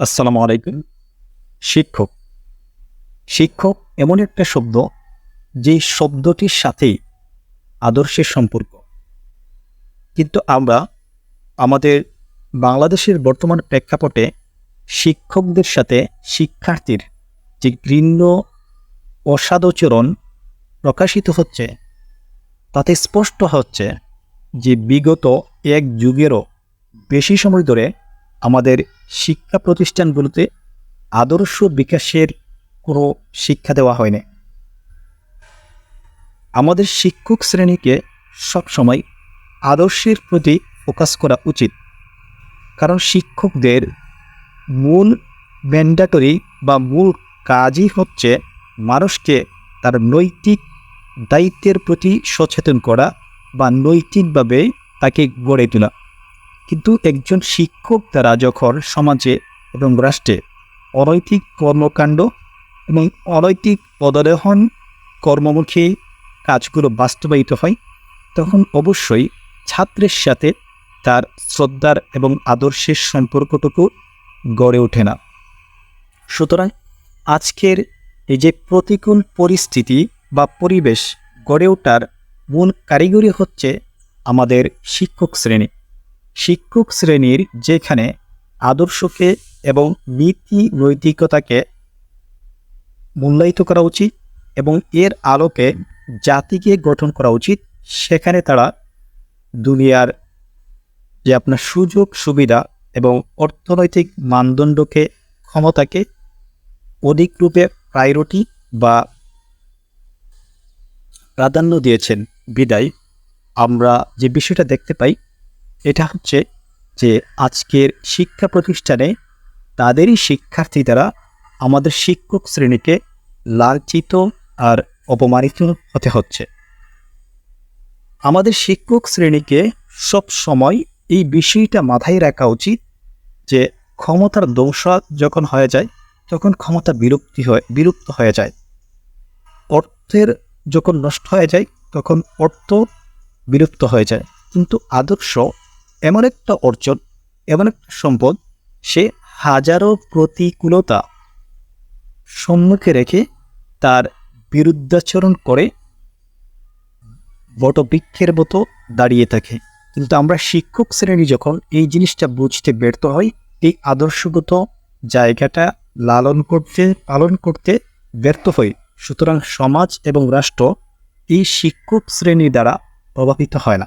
আসসালামু আলাইকুম। শিক্ষক। শিক্ষক এমন একটা শব্দ, যে শব্দটির সাথেই আদর্শের সম্পর্ক। কিন্তু আমরা আমাদের বাংলাদেশের বর্তমান প্রেক্ষাপটে শিক্ষকদের সাথে শিক্ষার্থীর যে ঘৃণ্য, অসাদচরণ প্রকাশিত হচ্ছে, তাতে স্পষ্ট হচ্ছে যে বিগত এক যুগেরও বেশি সময় ধরে আমাদের শিক্ষা প্রতিষ্ঠানগুলোতে আদর্শ বিকাশের কোনো শিক্ষা দেওয়া হয়নি। আমাদের শিক্ষক শ্রেণীকে সবসময় আদর্শের প্রতি ফোকাস করা উচিত। কারণ শিক্ষকদের মূল ম্যান্ডাটরি বা মূল কাজই হচ্ছে মানুষকে তার নৈতিক দায়িত্বের প্রতি সচেতন করা বা নৈতিকভাবে তাকে গড়ে তোলা। কিন্তু একজন শিক্ষক দ্বারা যখন সমাজে এবং রাষ্ট্রে অনৈতিক কর্মকাণ্ড এবং অনৈতিক পদারোহণ কর্মমুখী কাজগুলো বাস্তবায়িত হয়, তখন অবশ্যই ছাত্রের সাথে তার শ্রদ্ধার এবং আদর্শের সম্পর্কটুকু গড়ে ওঠে না। সুতরাং আজকের এই যে প্রতিকূল পরিস্থিতি বা পরিবেশ গড়ে ওঠার মূল কারিগরি হচ্ছে আমাদের শিক্ষক শ্রেণি। শিক্ষক শ্রেণির যেখানে আদর্শকে এবং নীতি নৈতিকতাকে মূল্যায়িত করা উচিত এবং এর আলোকে জাতিকে গঠন করা উচিত, সেখানে তারা দুনিয়ার যে আপনার সুযোগ, সুবিধা এবং অর্থনৈতিক মানদণ্ডকে, ক্ষমতাকে অধিক রূপে প্রায়োরিটি বা প্রাধান্য দিয়েছেন। বিদায়। আমরা যে বিষয়টা দেখতে পাই এটা হচ্ছে যে আজকের শিক্ষা প্রতিষ্ঠানে তাদেরই শিক্ষার্থী দ্বারা আমাদের শিক্ষক শ্রেণীকে লাঞ্ছিত আর অপমানিত হতে হচ্ছে। আমাদের শিক্ষক শ্রেণীকে সব সময় এই বিষয়টা মাথায় রাখা উচিত যে ক্ষমতার দংশা যখন হয়ে যায়, তখন ক্ষমতা বিরক্তি হয়, বিলুপ্ত হয়ে যায়। অর্থের যখন নষ্ট হয়ে যায়, তখন অর্থ বিলুপ্ত হয়ে যায়। কিন্তু আদর্শ এমন একটা অর্জন, এমন একটা সম্পদ সে হাজারো প্রতিকূলতা সম্মুখে রেখে তার বিরুদ্ধাচরণ করে বটবৃক্ষের মতো দাঁড়িয়ে থাকে। কিন্তু আমরা শিক্ষক শ্রেণি যখন এই জিনিসটা বুঝতে ব্যর্থ হই, এই আদর্শগত জায়গাটা লালন করতে, পালন করতে ব্যর্থ হই। সুতরাং সমাজ এবং রাষ্ট্র এই শিক্ষক শ্রেণি দ্বারা প্রভাবিত হয় না।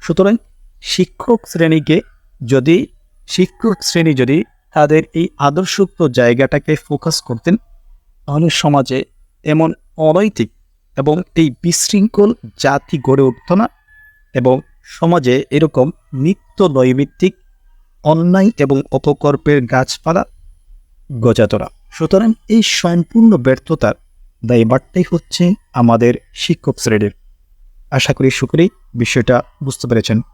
সুতরাং শিক্ষক শ্রেণীকে যদি, শিক্ষক শ্রেণি যদি তাদের এই আদর্শগত জায়গাটাকে ফোকাস করতেন, তাহলে সমাজে এমন অনৈতিক এবং এই বিশৃঙ্খল জাতি গড়ে উঠত না এবং সমাজে এরকম নিত্য নৈমিত্তিক অন্যায় এবং অপকর্পের গাছপালা গজাতরা সুতরাং এই সম্পূর্ণ ব্যর্থতার দায়বারটাই হচ্ছে আমাদের শিক্ষক শ্রেণির। আশা করি সুকরি বিষয়টা বুঝতে পেরেছেন।